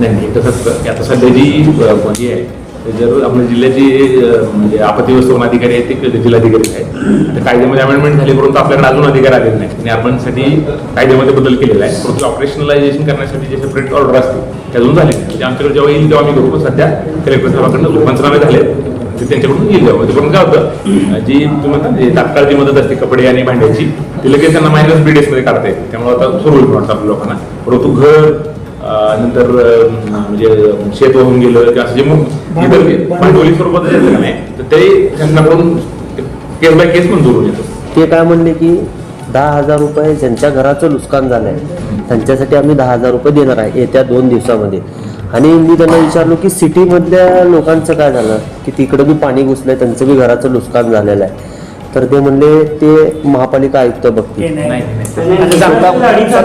नाही नाही तसंच आता सध्या जी म्हणजे आहे जर आपल्या जिल्ह्याची म्हणजे आपत्ती व्यवस्थापन अधिकारी आहेत ते जिल्हाधिकारी आहेत. तर कायद्यामध्ये अमेंडमेंट झाली परंतु आपल्याकडे अजून अधिकार आलेले नाही आणि अर्बनसाठी कायद्यामध्ये बदल केलेला आहे. परंतु ऑपरेशनलायझेशन करण्यासाठी जे सेपरेट ऑर्डर असते ते अजून झाले म्हणजे आमच्याकडे जेव्हा येईल तेव्हा आम्ही करू. सध्या कलेक्टर साहेबांकडनं पंचनामे झाले ते त्यांच्याकडून येईल जेव्हा. ते पण काय होतं जी तुम्ही तात्काळ जी मदत असते कपडे आणि भांड्याची ती लगेच त्यांना मायनस बी मध्ये काढता येते. त्यामुळे आता सुरू होईल वाटतं आपल्या लोकांना. परंतु घर नंतर म्हणजे शेत वाहून गेलं किंवा असं जे मग भांडवली स्वरूपात नाही? तर ते त्यांच्याकडून केस बाय केस मंजूर होऊन येतो. ते काय म्हणले की दहा हजार रुपये ज्यांच्या घराचं नुकसान झालंय त्यांच्यासाठी आम्ही दहा हजार रुपये देणार आहे येत्या दोन दिवसामध्ये. आणि मी त्यांना विचारलो की सिटीमधल्या लोकांचं काय झालं? की तिकडं बी पाणी घुसलंय त्यांचं बी घराचं नुकसान झालेलं आहे. तर ते म्हणले ते महापालिका आयुक्त बघतील. नाही, नाही.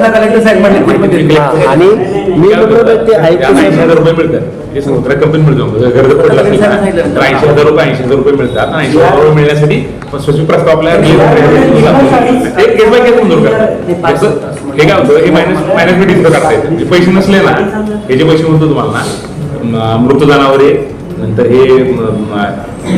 कलेक्टर साहेब म्हणले आणि मी म्हणलो ते आयुक्त हे रुपये मिळण्यासाठी हे काय होतं हे मायनस मायनस बी डिस्क करता. येतं म्हणजे पैसे नसले ना हे जे पैसे म्हणतो तुम्हाला ना मृत जनावरे नंतर हे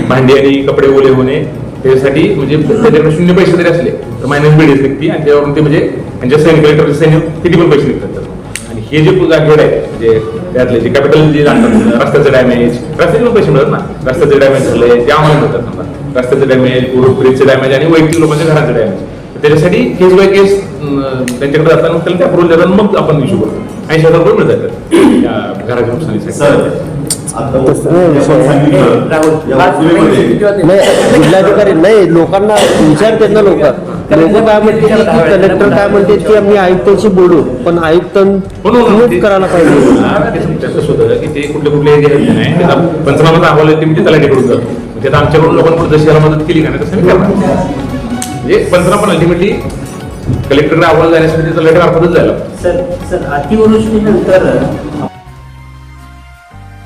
भांडी आणि कपडे ओले होणे त्याच्यासाठी म्हणजे त्याच्याकडे शून्य पैसे जरी असले तर मायनस बी निघते आणि त्यावरून ते म्हणजे त्यांच्या सैनिक कलेक्टरचे सैनिक किती पण पैसे निघतात. आणि हे जे जागेवर आहे म्हणजे त्यातले जे कॅपिटल जे जाणतात रस्त्याचं डॅमेज रस्त्याचे पण पैसे मिळतात ना. रस्त्याचे डॅमेज झाले ते आम्हाला मिळतात समजा रस्त्याचं डॅमेज ब्रिजचे डॅमेज आणि वैयक्तिक लोकांच्या घराचं डॅमेज त्याच्यासाठी केस बाय केस त्यांच्याकडे जाताना त्याला ते अप्रुव्हल देतात मग आपण इश्यू करतो. ऐंशी हजार रुपये मिळतात. घराच्या नुकसानीसाठी. तसं नाही जिल्हाधिकारी नाही. लोकांना विचारतात ना लोक. लोक काय म्हणते की कलेक्टर काय म्हणते की आम्ही आयुक्तांशी बोलू पण आयुक्त करायला पाहिजे. कुठले कुठले अहवाल आहे ते म्हणजे तलाठीकडून जातो. म्हणजे आता आमच्याकडून लोकांकडून जशी याला मदत केली का नाही तसं करणार. म्हणजे पंचनामा पण अल्टिमेटली कलेक्टरकडे अहवाल जाण्यासाठी तलाठी मार्फतच जायला सर सर अतिवृष्टीनंतर